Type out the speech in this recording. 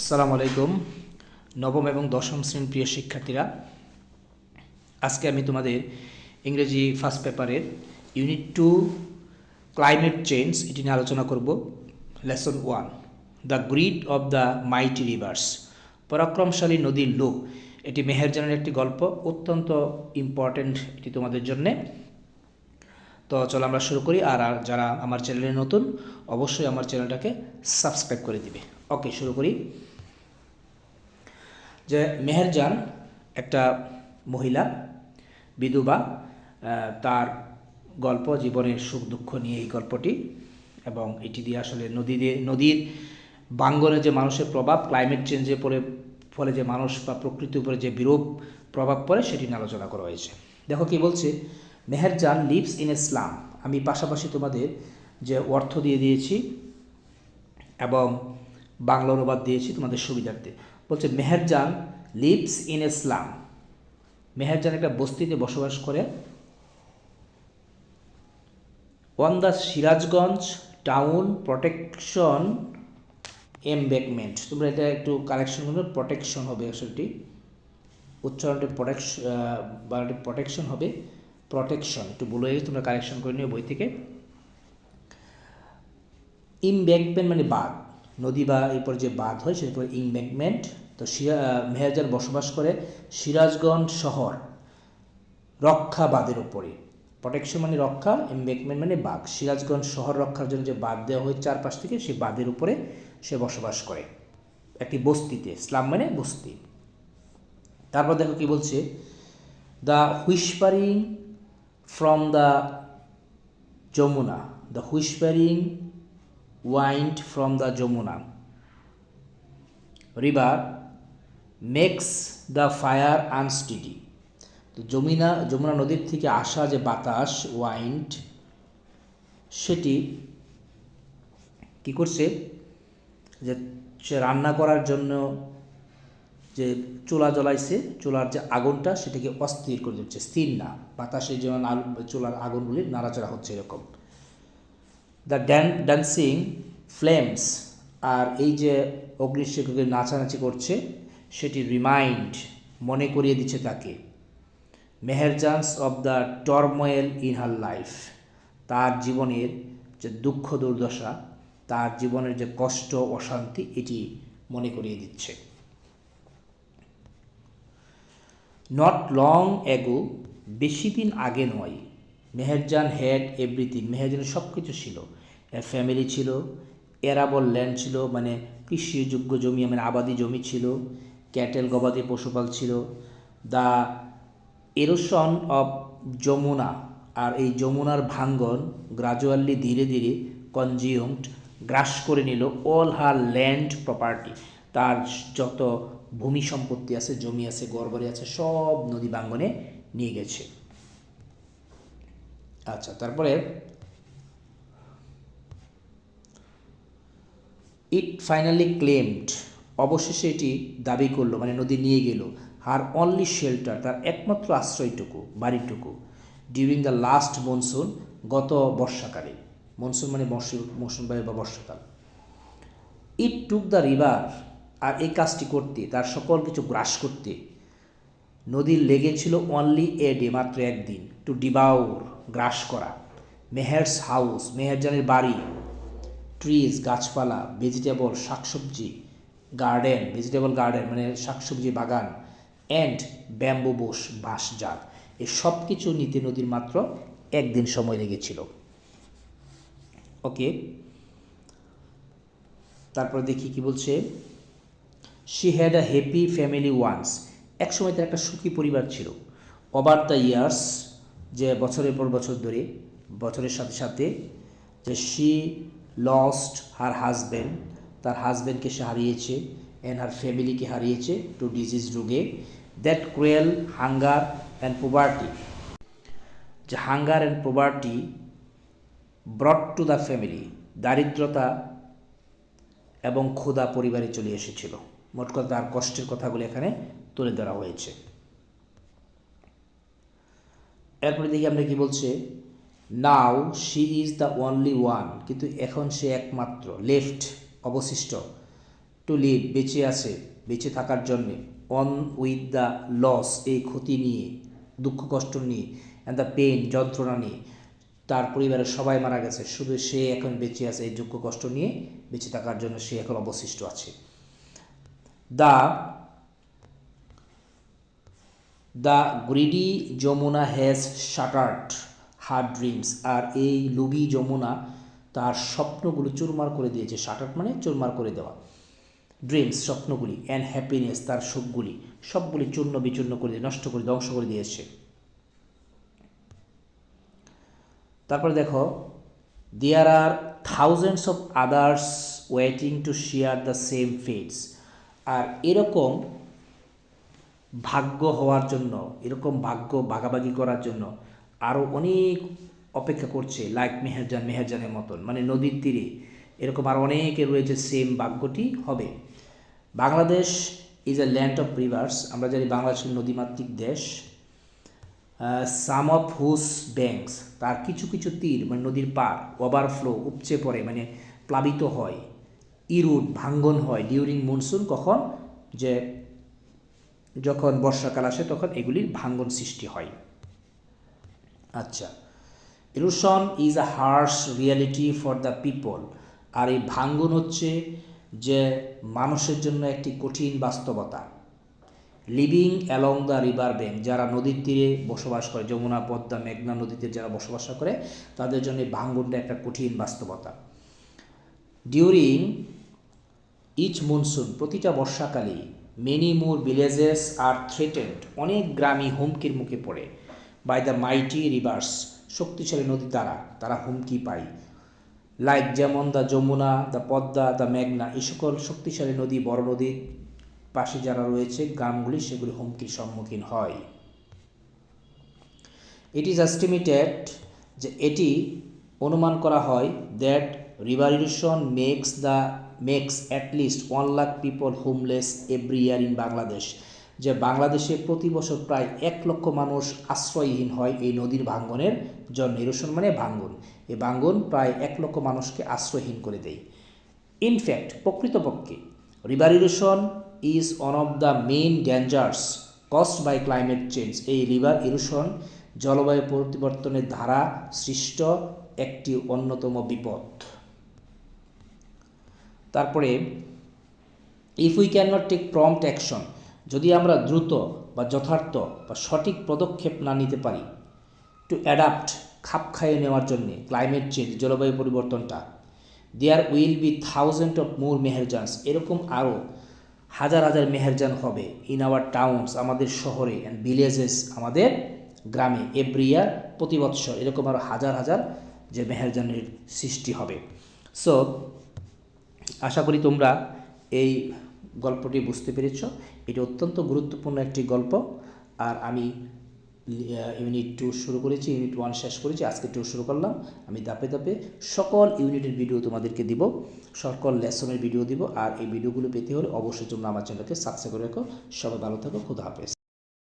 আসসালামু আলাইকুম। নবম এবং দশম শ্রেণির প্রিয় শিক্ষার্থীরা, আজকে আমি তোমাদের ইংরেজি ফার্স্ট পেপারের ইউনিট টু ক্লাইমেট চেঞ্জ এটি নিয়ে আলোচনা করব lesson one the greed of the mighty rivers পরাক্রমশালী নদীর লোক এটি মেহেরজানের একটি গল্প, অত্যন্ত ইম্পর্ট্যান্ট এটি তোমাদের জন্যে। তো চলো আমরা শুরু করি, আর আর যারা আমার চ্যানেলে নতুন, অবশ্যই আমার চ্যানেলটাকে সাবস্ক্রাইব করে দিবে। ওকে শুরু করি। যে মেহেরজান একটা মহিলা, বিধবা তার গল্প, জীবনের সুখ দুঃখ নিয়ে এই গল্পটি এবং এটি দিয়ে আসলে নদী দিয়ে, নদীর বাঙ্গনে যে মানুষের প্রভাব ক্লাইমেট চেঞ্জের পরে, ফলে যে মানুষ বা প্রকৃতির উপরে যে বিরূপ প্রভাব পড়ে, সেটি নিয়ে আলোচনা করা হয়েছে। দেখো কি বলছে, মেহেরজান লিভস ইন ইসলাম আমি পাশাপাশি তোমাদের যে অর্থ দিয়ে দিয়েছি এবং বাংলা অনুবাদ দিয়েছি তোমাদের সুবিধার্থে। বলছে, Meherjan lives in a slum. Meherjan একটা বস্তিতে বসবাস করে। On the Sirajganj town protection embankment তোমরা এটা একটু কালেকশন করবে প্রোটেকশন হবে আসলটি। উচ্চারণটি প্রোটেকশন বাংলাটি প্রোটেকশন হবে। প্রোটেকশন, একটু গেছে তোমরা কালেকশন করে নিও বই থেকে। ইমব্যাঙ্কমেন্ট মানে বাঁধ নদী বা এরপর যে বাঁধ হয় সেটার পর ইমব্যাঙ্কমেন্ট তো সিরা মেহেরজান বসবাস করে সিরাজগঞ্জ শহর রক্ষা বাঁধের উপরে। প্রোটেকশন মানে রক্ষা এমব্যাঙ্কমেন্ট মানে বাঁধ। সিরাজগঞ্জ শহর রক্ষার জন্য যে বাঁধ দেওয়া হয় চারপাশ থেকে সেই বাঁধের উপরে সে বসবাস করে। একটি বস্তিতে, ইসলাম মানে বস্তি। তারপর দেখো কি বলছে the whispering from the Jamuna. The whispering wind from the Jamuna river makes the fire unsteady তো যমুনা যমুনা নদীর থেকে আসা যে বাতাস, ওয়াইন্ড, সেটি কি করছে? যে সে রান্না করার জন্য যে চুলা জ্বলাইছে, চুলার যে আগুনটা সেটাকে অস্থির করে দিচ্ছে। স্থির না, বাতাসে যেমন চুলার আগুনগুলি নাড়াচাড়া হচ্ছে এরকম। দ্য ড্যান ড্যান্সিং ফ্লেমস আর এই যে অগ্নিশিখকে নাচানাচি করছে, সেটি রিমাইন্ড মনে করিয়ে দিচ্ছে তাকে। Meherjan's of the turmoil in her life তার জীবনের যে দুঃখ দুর্দশা, তার জীবনের যে কষ্ট, অশান্তি, এটি মনে করিয়ে দিচ্ছে। নট লং অ্যাগো বেশি দিন আগে নয়, মেহেরজান হ্যাড এভরিথিং মেহেরজানের সব কিছু ছিল। ফ্যামিলি ছিল। এরাবল ল্যান্ড ছিল মানে কৃষিযোগ্য জমি মানে আবাদি জমি ছিল। ক্যাটেল গবাদি পশুপাল ছিল। দ্য এরোশন অফ যমুনা আর এই যমুনার ভাঙ্গন গ্রাজুয়ালি ধীরে ধীরে কনজিউমড গ্রাস করে নিল অল হার ল্যান্ড প্রপার্টি তার যত ভূমি সম্পত্তি আছে, জমি আছে, গড়বাড়ি আছে, সব নদী ভাঙ্গনে নিয়ে গেছে। আচ্ছা তারপরে ইট ফাইনালি ক্লেমড অবশেষে এটি দাবি করল মানে নদী নিয়ে গেল হার অনলি শেল্টার তার একমাত্র আশ্রয়টুকু, বাড়িটুকু ডিউরিং দ্য লাস্ট মনসুন গত বর্ষাকালে। মনসুন মানে মৌসুম বায়ু বা বর্ষাকাল। ইট টুক দ্য রিভার আর এই কাজটি করতে, তার সকল কিছু গ্রাস করতে, নদীর লেগেছিল অনলি এ ডে মাত্র একদিন টু ডিবাউর গ্রাস করা। মেহেরস হাউস মেহেরজানের বাড়ি ট্রিজ গাছপালা ভেজিটেবল শাকসবজি গার্ডেন ভেজিটেবল গার্ডেন মানে শাকসবজি বাগান অ্যান্ড ব্যাম্বু বোস বাঁশজাত এই সব কিছু নিতে নদীর মাত্র একদিন সময় লেগেছিল। ওকে তারপর দেখি কি বলছে। She had a happy family once একসময় তার একটা সুখী পরিবার ছিল। ওভার দ্য ইয়ার্স যে বছরের পর বছর ধরে, বছরের সাথে সাথে যে শি লস্ট হার হাজব্যান্ড তার হাজব্যান্ডকে সে হারিয়েছে অ্যান্ড হার ফ্যামিলিকে হারিয়েছে টু ডিজিজ রোগে। That cruel hunger and poverty যে hunger and poverty brought to the family দারিদ্রতা এবং ক্ষুধা পরিবারে চলে এসেছিল। মোট কথা তার কষ্টের কথাগুলো এখানে তুলে ধরা হয়েছে। এরপরে দেখি আমরা কি বলছে now she is the only one কিন্তু এখন সে একমাত্র লেফট অবশিষ্ট টু লিভ বেঁচে আছে, বেঁচে থাকার জন্যে অন উইথ দ্য লস এই ক্ষতি নিয়ে, দুঃখ কষ্ট নিয়ে অ্যান্ড দ্য পেন যন্ত্রণা নিয়ে, তার পরিবারের সবাই মারা গেছে, শুধু সে এখন বেঁচে আছে, এই দুঃখ কষ্ট নিয়ে, বেঁচে থাকার জন্য সে এখন অবশিষ্ট আছে। The the greedy Jamuna has shattered her dreams আর এই লুবি যমুনা তার স্বপ্নগুলো চুরমার করে দিয়েছে শাটার্ড মানে চুরমার করে দেওয়া। ড্রিমস স্বপ্নগুলি অ্যান্ড হ্যাপিনেস তার সুখগুলি সবগুলি চূর্ণ বিচূর্ণ করে নষ্ট করে, ধ্বংস করে দিয়েছে তারপরে দেখো there are thousands of others waiting to share the same fates আর এরকম ভাগ্য হওয়ার জন্য, এরকম ভাগ্য ভাগাভাগি করার জন্য আরও অনেক অপেক্ষা করছে লাইক মেহেরজান, মেহেরজানের মতন মানে নদীর তীরে। এরকম আর অনেকে রয়েছে সেম ভাগ্যটি হবে। Bangladesh is a land of rivers আমরা জানি বাংলাদেশ হল নদীমাতৃক দেশ। সাম অফ হুস ব্যাংকস তার কিছু কিছু তীর মানে নদীর পার ওভারফ্লো উপচে পড়ে মানে প্লাবিত হয় ইরুট ভাঙ্গন হয় ডিউরিং মনসুন কখন? যে যখন বর্ষাকাল আসে, তখন এগুলির ভাঙ্গন সৃষ্টি হয়। আচ্ছা। Erosion is a harsh reality for the people আর এই ভাঙ্গন হচ্ছে যে মানুষের জন্য একটি কঠিন বাস্তবতা। Living along the river bank যারা নদীর তীরে বসবাস করে, যমুনা, পদ্মা, মেঘনা নদীতে যারা বসবাস করে, তাদের জন্য ভাঙ্গনটা একটা কঠিন বাস্তবতা। ডিউরিং ইচ মনসুন প্রতিটা বর্ষাকালে many more villages are threatened অনেক গ্রামই হুমকির মুখে পড়ে। বাই দ্য মাইটি রিভার্স শক্তিশালী নদী দ্বারা তারা হুমকি পায়। লাইক যেমন the Jamuna the Padma the মেঘনা, এই সকল শক্তিশালী নদী, বড় নদীর পাশে যারা রয়েছে, গ্রামগুলি সেগুলি হুমকির সম্মুখীন হয়। ইট ইজ এস্টিমেটেড যে এটি অনুমান করা হয় that river erosion makes the makes at least one lakh people homeless every year in Bangladesh যে বাংলাদেশে প্রতি বছর প্রায় এক লক্ষ মানুষ আশ্রয়হীন হয় এই নদীর ভাঙ্গনের জন্য ইরোশন মানে ভাঙ্গন। এই ভাঙ্গন প্রায় এক লক্ষ মানুষকে আশ্রয়হীন করে দেয়। ইনফ্যাক্ট প্রকৃতপক্ষে river erosion is one of the main dangers caused by climate change এই রিভার ইরোশন জলবায়ু পরিবর্তনের ধারা সৃষ্ট একটি অন্যতম বিপদ। তারপরে if we can not take prompt action যদি আমরা দ্রুত বা যথার্থ বা সঠিক পদক্ষেপ না নিতে পারি টু অ্যাডাপ্ট খাপ খাইয়ে নেওয়ার জন্যে ক্লাইমেট চেঞ্জ জলবায়ু পরিবর্তনটা there will be thousand of more Meherjans এরকম আরও হাজার হাজার মেহেরজান হবে ইন আওয়ার টাউনস আমাদের শহরে অ্যান্ড ভিলেজেস আমাদের গ্রামে এভরি ইয়ার প্রতি বৎসর, এরকম আরও হাজার হাজার যে মেহেরজানের সৃষ্টি হবে। সো আশা করি তোমরা এই গল্পটি বুঝতে পেরেছ। এটি অত্যন্ত গুরুত্বপূর্ণ একটি গল্প। আর আমি ইউনিট টু শুরু করেছি ইউনিট ওয়ান শেষ করেছি, আজকে টু শুরু করলাম। আমি ধাপে ধাপে সকল ইউনিটের ভিডিও তোমাদেরকে দিব, সকল লেসনের ভিডিও দিব। আর এই ভিডিওগুলো পেতে হলে অবশ্যই তোমরা আমার চ্যানেলকে সাবস্ক্রাইব করে রাখো। সবাই ভালো থাকো, খুদা হাফেজ।